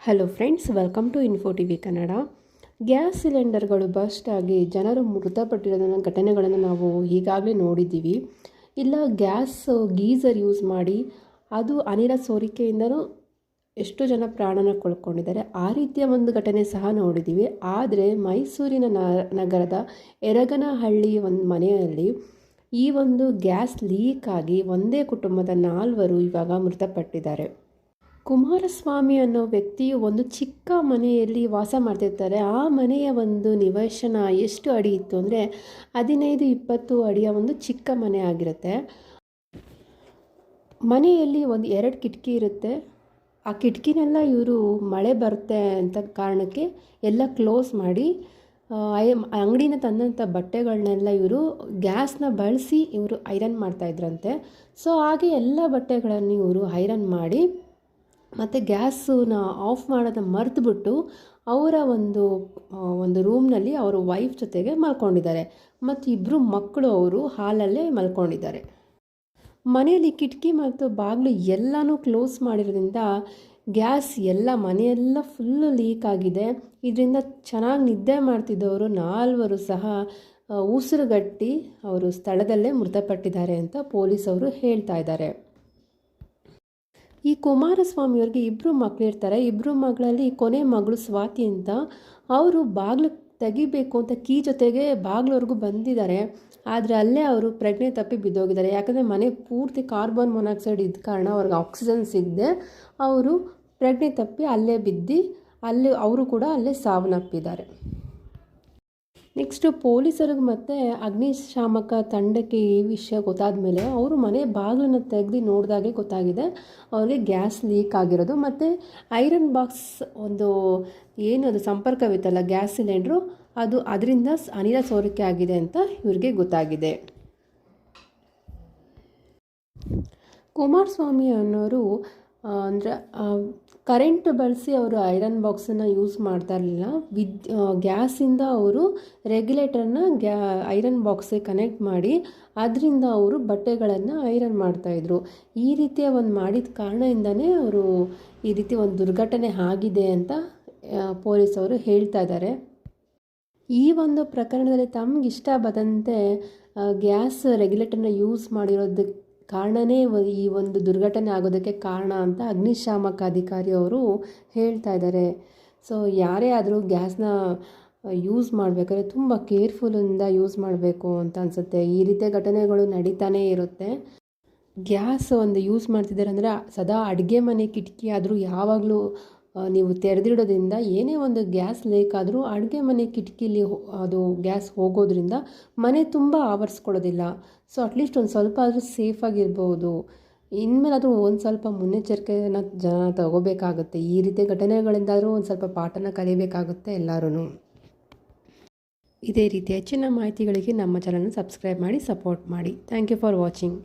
Hello friends welcome to info T V Kannada gas ಸಿಲಿಂಡರ್ಗಳು burst ಆಗಿ ಜನರು ಮೃತಪಟ್ಟಿರೋದನ್ನ ಘಟನೆಗಳನ್ನು ನಾವು ಈಗಾಗಲೇ ನೋಡಿದ್ದೀವಿ. ಇಲ್ಲ ಗ್ಯಾಸ್ ಗೀಸರ್ ಯೂಸ್ ಮಾಡಿ ಅದು ಅನಿಲ ಸೋರಿಕೆಯಿಂದನೂ ಎಷ್ಟು ಜನ ಪ್ರಾಣನ ಕಳ್ಕೊಂಡಿದ್ದಾರೆ ಆ ರೀತಿಯ ಒಂದು ಘಟನೆ ಸಹ ನೋಡಿದ್ದೀವಿ. ಆದರೆ ಮೈಸೂರಿನ ನಗರದ ಎರಗನಹಳ್ಳಿ ಒಂದು ಮನೆಯಲ್ಲಿ ಈ ಒಂದು ಗ್ಯಾಸ್ ಲೀಕ್ ಆಗಿ ಒಂದೇ ಕುಟುಂಬದ ನಾಲ್ವರು ಇವಾಗ ಮೃತಪಟ್ಟಿದ್ದಾರೆ. ಕುಮಾರಸ್ವಾಮಿ ಅನ್ನೋ ವ್ಯಕ್ತಿಯು ಒಂದು ಚಿಕ್ಕ ಮನೆಯಲ್ಲಿ ವಾಸ ಮಾಡ್ತಿರ್ತಾರೆ. ಆ ಮನೆಯ ಒಂದು ನಿವೇಶನ ಎಷ್ಟು ಅಡಿ ಇತ್ತು ಅಂದರೆ ಹದಿನೈದು, ಇಪ್ಪತ್ತು ಅಡಿಯ ಒಂದು ಚಿಕ್ಕ ಮನೆ ಆಗಿರುತ್ತೆ. ಮನೆಯಲ್ಲಿ ಒಂದು ಎರಡು ಕಿಟಕಿ ಇರುತ್ತೆ. ಆ ಕಿಟಕಿನೆಲ್ಲ ಇವರು ಮಳೆ ಬರುತ್ತೆ ಅಂತ ಕಾರಣಕ್ಕೆ ಎಲ್ಲ ಕ್ಲೋಸ್ ಮಾಡಿ ಅಂಗಡಿನ ತಂದಂಥ ಬಟ್ಟೆಗಳನ್ನೆಲ್ಲ ಇವರು ಗ್ಯಾಸ್ನ ಬಳಸಿ ಇವರು ಐರನ್ ಮಾಡ್ತಾಯಿದ್ರಂತೆ ಸೊ, ಹಾಗೆ ಎಲ್ಲ ಬಟ್ಟೆಗಳನ್ನು ಇವರು ಐರನ್ ಮಾಡಿ ಮತ್ತು ಗ್ಯಾಸನ್ನ ಆಫ್ ಮಾಡೋದನ್ನ ಮರೆತುಬಿಟ್ಟು ಅವರ ಒಂದು ಒಂದು ರೂಮ್ನಲ್ಲಿ ಅವರ ವೈಫ್ ಜೊತೆಗೆ ಮಲ್ಕೊಂಡಿದ್ದಾರೆ. ಮತ್ತು ಇಬ್ಬರು ಮಕ್ಕಳು ಅವರು ಹಾಲಲ್ಲೇ ಮಲ್ಕೊಂಡಿದ್ದಾರೆ. ಮನೆಯಲ್ಲಿ ಕಿಟಕಿ ಮತ್ತು ಬಾಗಿಲು ಎಲ್ಲನೂ ಕ್ಲೋಸ್ ಮಾಡಿರೋದ್ರಿಂದ ಗ್ಯಾಸ್ ಎಲ್ಲ, ಮನೆಯೆಲ್ಲ ಫುಲ್ಲು ಲೀಕ್ ಆಗಿದೆ. ಇದರಿಂದ ಚೆನ್ನಾಗಿ ನಿದ್ದೆ ಮಾಡ್ತಿದ್ದವರು ನಾಲ್ವರು ಸಹ ಉಸಿರುಗಟ್ಟಿ ಅವರು ಸ್ಥಳದಲ್ಲೇ ಮೃತಪಟ್ಟಿದ್ದಾರೆ ಅಂತ ಪೊಲೀಸವರು ಹೇಳ್ತಾ ಇದ್ದಾರೆ. ಈ ಕುಮಾರಸ್ವಾಮಿಯವ್ರಿಗೆ ಇಬ್ಬರು ಮಕ್ಕಳಿರ್ತಾರೆ ಇಬ್ಬರು ಮಗಳಲ್ಲಿ ಕೊನೆ ಮಗಳು ಸ್ವಾತಿ ಅಂತ. ಅವರು ಬಾಗಿಲು ತೆಗಿಬೇಕು ಅಂತ ಕೀ ಜೊತೆಗೆ ಬಾಗಿಲವರೆಗೂ ಬಂದಿದ್ದಾರೆ. ಆದರೆ ಅಲ್ಲೇ ಅವರು ಪ್ರಜ್ಞೆ ತಪ್ಪಿ ಬಿದ್ದೋಗಿದ್ದಾರೆ. ಯಾಕಂದರೆ ಮನೆ ಪೂರ್ತಿ ಕಾರ್ಬನ್ ಮೊನಾಕ್ಸೈಡ್ ಇದ್ದ ಕಾರಣ ಅವ್ರಿಗೆ ಆಕ್ಸಿಜನ್ ಸಿಗದೆ ಅವರು ಪ್ರಜ್ಞೆ ತಪ್ಪಿ ಅಲ್ಲೇ ಬಿದ್ದು, ಅಲ್ಲಿ ಅವರು ಕೂಡ ಅಲ್ಲೇ ಸಾವನ್ನಪ್ಪಿದ್ದಾರೆ. ನೆಕ್ಸ್ಟು ಪೊಲೀಸರಿಗೆ ಮತ್ತು ಅಗ್ನಿಶಾಮಕ ತಂಡಕ್ಕೆ ಈ ವಿಷಯ ಗೊತ್ತಾದ ಮೇಲೆ ಅವರು ಮನೆ ಬಾಗಿಲನ್ನು ತೆಗೆದು ನೋಡಿದಾಗೆ ಗೊತ್ತಾಗಿದೆ. ಅವ್ರಿಗೆ ಗ್ಯಾಸ್ ಲೀಕ್ ಆಗಿರೋದು. ಮತ್ತು ಐರನ್ ಬಾಕ್ಸ್ ಒಂದು ಏನು ಅದು ಸಂಪರ್ಕವಿತ್ತಲ್ಲ, ಗ್ಯಾಸ್ ಸಿಲಿಂಡ್ರು, ಅದು ಅದರಿಂದ ಅನಿಲ ಸೋರಿಕೆ ಆಗಿದೆ ಅಂತ ಇವ್ರಿಗೆ ಗೊತ್ತಾಗಿದೆ. ಕುಮಾರಸ್ವಾಮಿ ಅನ್ನೋರು ಅಂದರೆ ಕರೆಂಟ್ ಬಳಸಿ ಅವರು ಐರನ್ ಬಾಕ್ಸನ್ನು ಯೂಸ್ ಮಾಡ್ತಾ ಇರಲಿಲ್ಲ. ವಿದ್ ಗ್ಯಾಸಿಂದ ಅವರು ರೆಗ್ಯುಲೇಟರ್ನ ಗ್ಯಾ, ಐರನ್ ಬಾಕ್ಸಿಗೆ ಕನೆಕ್ಟ್ ಮಾಡಿ ಅದರಿಂದ ಅವರು ಬಟ್ಟೆಗಳನ್ನು ಐರನ್ ಮಾಡ್ತಾಯಿದ್ರು ಈ ರೀತಿಯ ಒಂದು ಮಾಡಿದ ಕಾರಣದಿಂದನೇ ಅವರು ಈ ರೀತಿ ಒಂದು ದುರ್ಘಟನೆ ಆಗಿದೆ ಅಂತ ಪೊಲೀಸವರು ಹೇಳ್ತಾ ಇದ್ದಾರೆ. ಈ ಒಂದು ಪ್ರಕರಣದಲ್ಲಿ ತಮ್ಗೆ ಇಷ್ಟ ಬಂದಂತೆ ಗ್ಯಾಸ್ ರೆಗ್ಯುಲೇಟರ್ನ ಯೂಸ್ ಮಾಡಿರೋದಕ್ಕೆ ಕಾರಣನೇ ಈ ಒಂದು ದುರ್ಘಟನೆ ಆಗೋದಕ್ಕೆ ಕಾರಣ ಅಂತ ಅಗ್ನಿಶಾಮಕ ಅಧಿಕಾರಿ ಅವರು ಹೇಳ್ತಾ ಇದ್ದಾರೆ. ಸೊ ಯಾರೇ ಆದರೂ ಗ್ಯಾಸ್ನ ಯೂಸ್ ಮಾಡಬೇಕಾದ್ರೆ ತುಂಬ ಕೇರ್ಫುಲ್ಲಿಂದ ಯೂಸ್ ಮಾಡಬೇಕು ಅಂತ ಅನಿಸುತ್ತೆ. ಈ ರೀತಿಯ ಘಟನೆಗಳು ನಡೀತಾನೇ ಇರುತ್ತೆ. ಗ್ಯಾಸ್ ಒಂದು ಯೂಸ್ ಮಾಡ್ತಿದ್ದಾರೆ ಅಂದರೆ ಸದಾ ಅಡುಗೆ ಮನೆ ಕಿಟಕಿ ಆದರೂ ಯಾವಾಗಲೂ ನೀವು ತೆರೆದಿಡೋದ್ರಿಂದ ಏನೇ ಒಂದು ಗ್ಯಾಸ್ ಲೀಕ್ ಆದರೂ ಅಡುಗೆ ಮನೆ ಕಿಟಕಿಲಿ ಅದು ಗ್ಯಾಸ್ ಹೋಗೋದ್ರಿಂದ ಮನೆ ತುಂಬ ಆವರಿಸ್ಕೊಳ್ಳೋದಿಲ್ಲ. ಸೊ ಅಟ್ಲೀಸ್ಟ್ ಒಂದು ಸ್ವಲ್ಪ ಆದರೂ ಸೇಫಾಗಿರ್ಬೋದು ಇನ್ಮೇಲೆ ಅದು ಒಂದು ಸ್ವಲ್ಪ ಮುನ್ನೆಚ್ಚರಿಕೆನ ಜನ ತಗೋಬೇಕಾಗುತ್ತೆ. ಈ ರೀತಿಯ ಘಟನೆಗಳಿಂದಾದರೂ ಒಂದು ಸ್ವಲ್ಪ ಪಾಠನ ಕಲಿಬೇಕಾಗುತ್ತೆ ಎಲ್ಲರೂ ಇದೇ ರೀತಿ ಹೆಚ್ಚಿನ ಮಾಹಿತಿಗಳಿಗೆ ನಮ್ಮ ಚಾನಲ್ನ ಸಬ್ಸ್ಕ್ರೈಬ್ ಮಾಡಿ ಸಪೋರ್ಟ್ ಮಾಡಿ. Thank you for watching